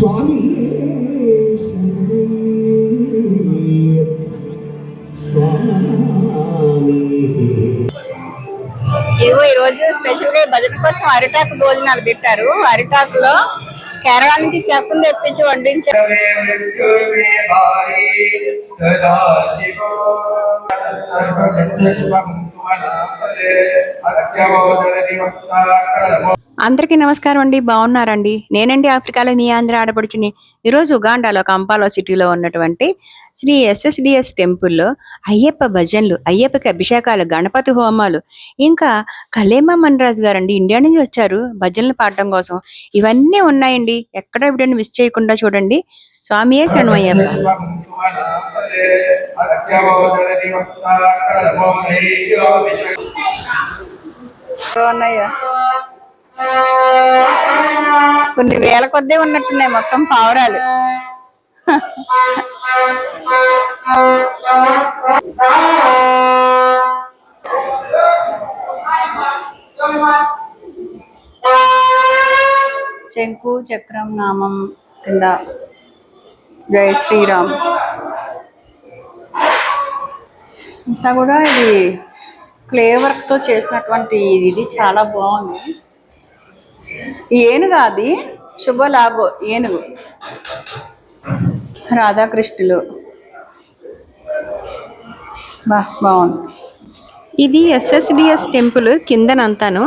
స్వామి స్వామి. ఇదిగో ఈ రోజు స్పెషల్గా ఈ భజన కోసం అరిటాకు భోజనాలు పెట్టారు. అరిటాకులో కేరళ నుంచి చెప్పులు తెప్పించి వండించారు. అందరికీ నమస్కారం అండి. బాగున్నారండి? నేనండి ఆఫ్రికాలో మీ ఆంధ్ర ఆడపడుచుని. ఈరోజు ఉగాండాలో కంపాలో సిటీలో ఉన్నటువంటి శ్రీ ఎస్ఎస్డిఎస్ టెంపుల్లో అయ్యప్ప భజనలు అయ్యప్పకి అభిషేకాలు గణపతి హోమాలు ఇంకా కలేమా మన్రాజు గారండి ఇండియా నుంచి వచ్చారు భజనలు పాడటం కోసం. ఇవన్నీ ఉన్నాయండి. ఎక్కడ వీడియోని మిస్ చేయకుండా చూడండి. స్వామియే శరణమయ్యప్ప ఉన్నాయా కొన్ని వేల కొద్దే ఉన్నట్టున్నాయి మొత్తం పావురాలు. శంకు చక్రం నామం కింద. జై శ్రీరామ్. అంతా కూడా ఇది క్లే వర్క్తో చేసినటువంటి ఇది చాలా బాగుంది. ఏనుగు అది శుభలాభో ఏనుగు. రాధాకృష్ణులు. బాగుంది. ఇది ఎస్ఎస్డిఎస్ టెంపుల్ కిందనంతాను.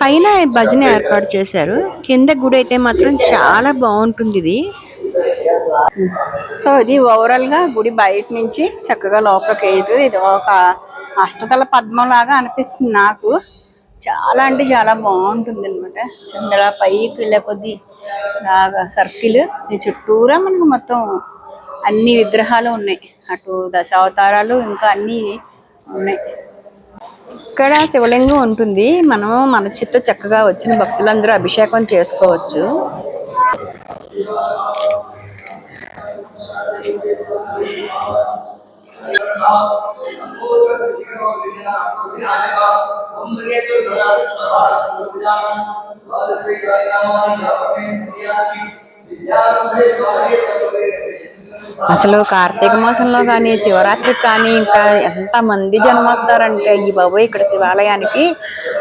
పైన భజన ఏర్పాటు చేశారు. కింద గుడి అయితే మాత్రం చాలా బాగుంటుంది ఇది. సో ఇది ఓవరాల్గా గుడి బయట నుంచి చక్కగా లోపలికి వెళ్తుంది ఇది ఒక అష్టతల పద్మం లాగా అనిపిస్తుంది నాకు. చాలా అంటే చాలా బాగుంటుంది అనమాట చంద్ర పైకి వెళ్ళే కొద్ది బాగా సర్కిల్ ఈ చుట్టూరా మనకు మొత్తం అన్ని విగ్రహాలు ఉన్నాయి. అటు దశావతారాలు ఇంకా అన్ని ఉన్నాయి. ఇక్కడ శివలింగం ఉంటుంది. మనం మన చిత్త చక్కగా వచ్చిన భక్తులందరూ అభిషేకం చేసుకోవచ్చు. అసలు కార్తీక మాసంలో కానీ శివరాత్రికి కానీ ఇంకా ఎంత మంది జనం వస్తారంటే ఈ బాబోయ్ ఇక్కడ శివాలయానికి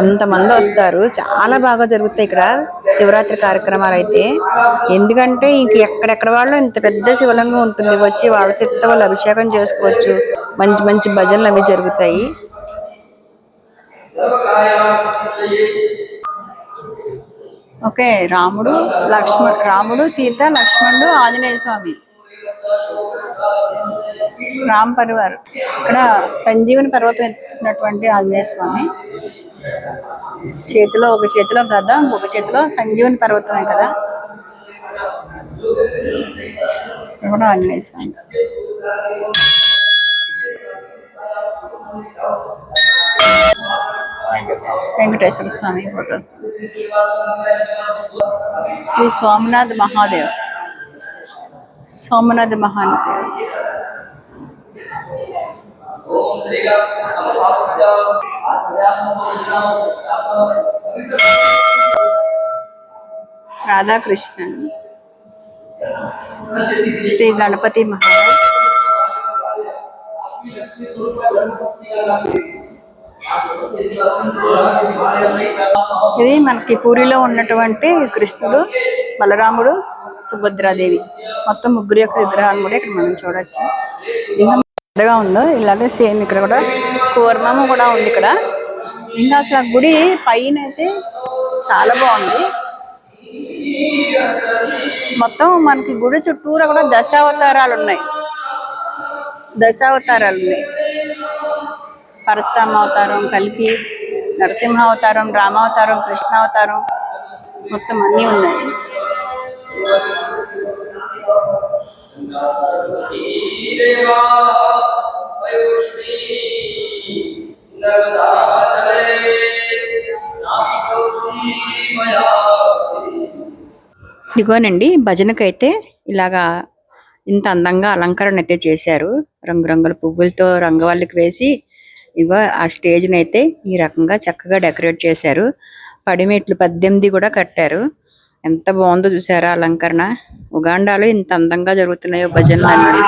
అంత మంది వస్తారు. చాలా బాగా జరుగుతాయి ఇక్కడ శివరాత్రి కార్యక్రమాలు అయితే. ఎందుకంటే ఇంక ఎక్కడెక్కడ వాళ్ళు ఇంత పెద్ద శివలింగం ఉంటుంది. వచ్చి వాళ్ళ తిత్త వాళ్ళు అభిషేకం చేసుకోవచ్చు. మంచి మంచి భజనలు అవి జరుగుతాయి. ఓకే రాముడు లక్ష్మణ్ రాముడు సీత లక్ష్మణుడు ఆంజనేయ స్వామి. రామ్ పరివార్. ఇక్కడ సంజీవని పర్వతం ఎత్తున్నటువంటి ఆంజనేయ స్వామి. చేతిలో ఒక చేతిలో గద ఒక చేతిలో సంజీవని పర్వతమే కదా. కూడా ఆంజనేయ స్వామి. వెంకటేశ్వర స్వామి ఫోటోస్ శ్రీ స్వామినాథ్ మహాదేవ్ సోమనాథ్ మహాదేవ్ రాధాకృష్ణన్ శ్రీ గణపతి మహారాజ్ ఇది మనకి పూరిలో ఉన్నటువంటి కృష్ణుడు బలరాముడు సుభద్రాదేవి. మొత్తం ముగ్గురు యొక్క విగ్రహాలు కూడా ఇక్కడ మనం చూడొచ్చు. ఇంకా పెద్దగా ఉందో ఇలాగే సేమ్ ఇక్కడ కూడా కూర్మము కూడా ఉంది ఇక్కడ. ఇంకా అసలు గుడి పైన అయితే చాలా బాగుంది. మొత్తం మనకి గుడి చుట్టూరా కూడా దశావతారాలు ఉన్నాయి. దశావతారాలు ఉన్నాయి. పరశురామ అవతారం కలికి నరసింహ అవతారం రామావతారం కృష్ణావతారం మొత్తం అన్నీ ఉన్నాయి. ఇదిగోనండి భజనకైతే ఇలాగా ఇంత అందంగా అలంకరణ అయితే చేశారు. రంగురంగుల పువ్వులతో రంగవల్లికి వేసి ఇగో ఆ స్టేజ్ని అయితే ఈ రకంగా చక్కగా డెకరేట్ చేశారు. పడిమెట్లు పద్దెనిమిది కూడా కట్టారు. ఎంత బాగుందో చూసారా అలంకరణ. ఉగాండాలో ఇంత అందంగా జరుగుతున్నాయో భజనలు అన్నీ.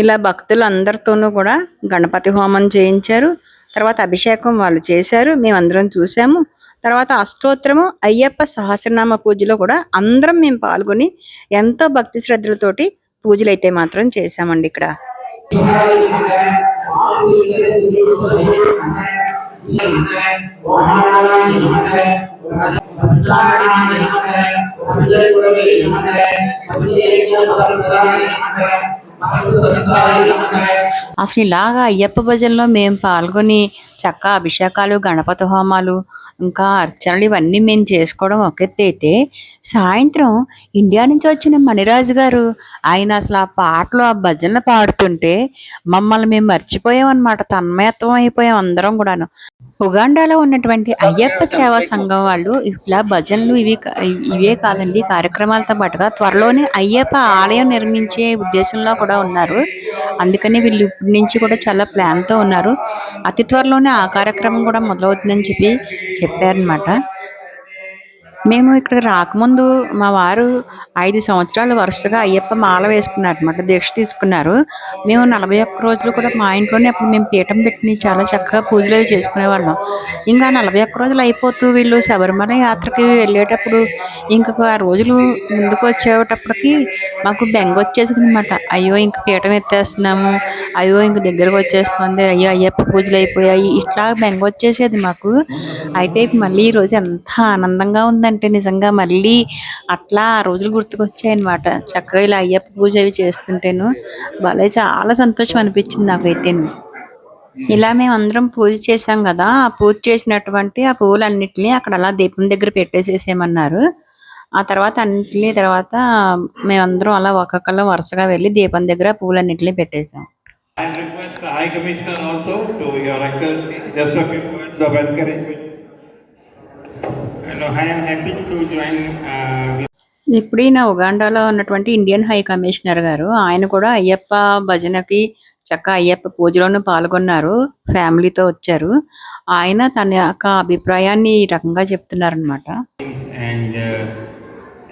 ఇలా భక్తులు అందరితోనూ కూడా గణపతి హోమం చేయించారు. తర్వాత అభిషేకం వాళ్ళు చేశారు. మేమందరం చూసాము. తర్వాత అష్టోత్తరము అయ్యప్ప సహస్రనామ పూజలో కూడా అందరం మేము పాల్గొని ఎంతో భక్తి శ్రద్ధలతోటి పూజలు అయితే మాత్రం చేశామండి ఇక్కడ. అసలు ఇలాగా అయ్యప్ప భజనలో మేము పాల్గొని చక్క అభిషేకాలు గణపతి హోమాలు ఇంకా అర్చనలు ఇవన్నీ మేము చేసుకోవడం ఒక సాయంత్రం ఇండియా నుంచి వచ్చిన మణిరాజు గారు ఆయన అసలు ఆ పాటలు ఆ భజనలు పాడుతుంటే మమ్మల్ని మేము మర్చిపోయామన్నమాట. తన్మయత్వం అయిపోయాం అందరం కూడాను. ఉగాండాలో ఉన్నటువంటి అయ్యప్ప సేవా సంఘం వాళ్ళు ఇట్లా భజనలు ఇవి ఇవే కాదండి కార్యక్రమాలతో పాటుగా త్వరలోనే అయ్యప్ప ఆలయం నిర్మించే ఉద్దేశంలో కూడా ఉన్నారు. అందుకని వీళ్ళు ఇప్పటి నుంచి కూడా చాలా ప్లాన్తో ఉన్నారు. అతి త్వరలోనే ఆ కార్యక్రమం కూడా మొదలవుతుందని చెప్పి చెప్పారనమాట మేము ఇక్కడ రాకముందు మా వారు ఐదు సంవత్సరాలు వరుసగా అయ్యప్ప మాల వేసుకున్నారు అనమాట దీక్ష తీసుకున్నారు. మేము నలభై ఒక్క రోజులు కూడా మా ఇంట్లోనే అప్పుడు మేము పీఠం పెట్టి చాలా చక్కగా పూజలు అవి చేసుకునేవాళ్ళం. ఇంకా నలభై ఒక్క రోజులు అయిపోతూ వీళ్ళు శబరిమల యాత్రకి వెళ్ళేటప్పుడు ఇంకొక ఆ రోజులు ముందుకు వచ్చేటప్పటికి మాకు బెంగ వచ్చేసింది అనమాట అయ్యో ఇంక పీఠం ఎత్తేస్తున్నాము అయ్యో ఇంక దగ్గరకు వచ్చేస్తుంది అయ్యో అయ్యప్ప పూజలు అయిపోయాయి ఇట్లా బెంగ వచ్చేసేది మాకు. అయితే మళ్ళీ ఈ రోజు ఎంత ఆనందంగా ఉంది ఉందంటే నిజంగా మళ్ళీ అట్లా ఆ రోజులు గుర్తుకొచ్చాయన్నమాట. చక్కగా ఇలా అయ్యప్ప పూజ అవి చేస్తుంటేను భలే చాలా సంతోషం అనిపించింది నాకైతే ఇలా మేము అందరం పూజ చేసాం కదా ఆ పూజ చేసినటువంటి ఆ పువ్వులన్నింటినీ అక్కడ అలా దీపం దగ్గర పెట్టేసేసేయమన్నారు. ఆ తర్వాత అన్నింటినీ తర్వాత మేమందరం అలా ఒక్కొక్కరు వరుసగా వెళ్ళి దీపం దగ్గర పూలన్నింటినీ పెట్టేసాం I request the High Commissioner also to Your Excellency, just a few words of encouragement. ఇప్పుడు ఈయన ఉగాండాలో ఉన్నటువంటి ఇండియన్ హై కమిషనర్ గారు. ఆయన కూడా అయ్యప్ప భజనకి చక్క అయ్యప్ప పూజలోనూ పాల్గొన్నారు ఫ్యామిలీతో వచ్చారు. ఆయన తన యొక్క అభిప్రాయాన్ని ఈ రకంగా చెప్తున్నారనమాట things and uh,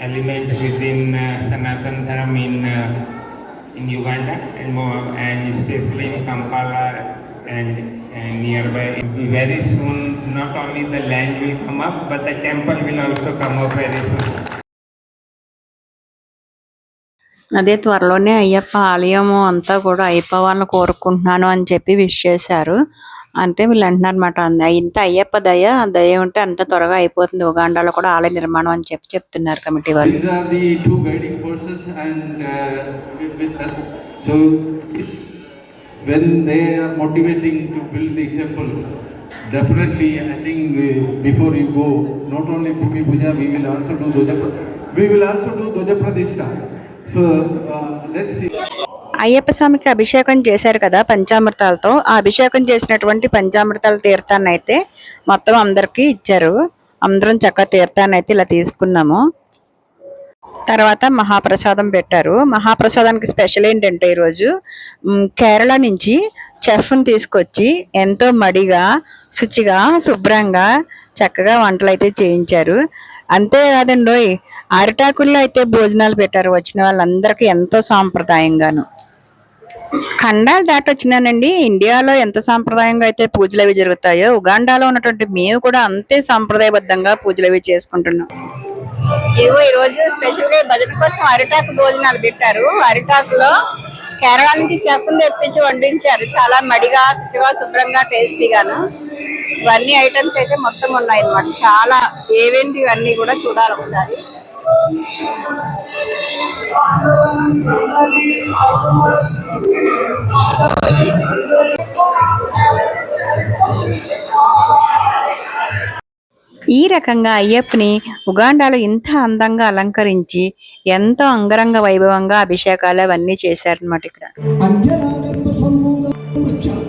elements within uh, Sanatan Dharam in uh, in Uganda and more, and especially in Kampala and, and nearby. Very soon, not only the land will come up, but the temple will also come up very soon. అదే త్వరలోనే అయ్యప్ప ఆలయము అంతా కూడా అయిపోవాలని కోరుకుంటున్నాను అని చెప్పి wish చేశారు అంటే వీళ్ళు అంటున్నారు అనమాట ఇంత అయ్యప్ప దయ దయ ఉంటే అంత త్వరగా అయిపోతుంది ఉగాండాలో కూడా ఆలయ నిర్మాణం అని చెప్పి చెప్తున్నారు కమిటీ వాళ్ళు when they are motivating to build the temple, definitely I think uh, before you go, not only Bhumi Puja, we will also do Doja we will also do Doja Pradishta. So uh, let's see. Ayyappa స్వామికి అభిషేకం చేశారు కదా పంచామృతాలతో ఆ అభిషేకం చేసినటువంటి పంచామృతాల తీర్థాన్ని అయితే మొత్తం అందరికీ ఇచ్చారు అందరం చక్కగా తీర్థాన్ని అయితే ఇలా తీసుకున్నాము తర్వాత మహాప్రసాదం పెట్టారు. మహాప్రసాదానికి స్పెషల్ ఏంటంటే ఈరోజు కేరళ నుంచి చెఫ్ని తీసుకొచ్చి ఎంతో మడిగా శుచిగా శుభ్రంగా చక్కగా వంటలు అయితే చేయించారు. అంతేకాదండి అరిటాకుల్లో అయితే భోజనాలు పెట్టారు వచ్చిన వాళ్ళందరికీ ఎంతో సాంప్రదాయంగాను. ఖండాలు దాటి వచ్చినానండి ఇండియాలో ఎంత సాంప్రదాయంగా అయితే పూజలు అవి జరుగుతాయో ఉగాండాలో ఉన్నటువంటి మేము కూడా అంతే సాంప్రదాయబద్ధంగా పూజలు అవి చేసుకుంటున్నాం. ఇగో ఈ రోజు స్పెషల్గా భజన కోసం అరిటాకు భోజనాలు పెట్టారు. అరిటాకులో కేరళ నుంచి చెప్పులు తెప్పించి వండించారు. చాలా మడిగా శుచిగా శుభ్రంగా టేస్టీగాను. ఇవన్నీ ఐటమ్స్ అయితే మొత్తం ఉన్నాయి అన్నమాట చాలా ఏవేంటి ఇవన్నీ కూడా చూడాలి ఒకసారి. ఈ రకంగా అయ్యప్పని ఉగాండాలో ఇంత అందంగా అలంకరించి ఎంతో అంగరంగ వైభవంగా అభిషేకాలు అవన్నీ చేశారనమాట ఇక్కడ. అంజనాగర్భ సంభూతముఖ్యత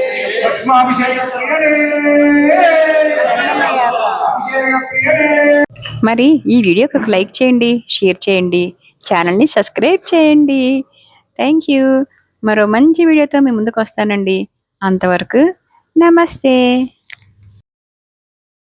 మరి ఈ వీడియోకి ఒక లైక్ చేయండి షేర్ చేయండి ఛానల్ని సబ్స్క్రైబ్ చేయండి. థ్యాంక్ యూ మరో మంచి వీడియోతో మీ ముందుకు వస్తానండి. అంతవరకు నమస్తే.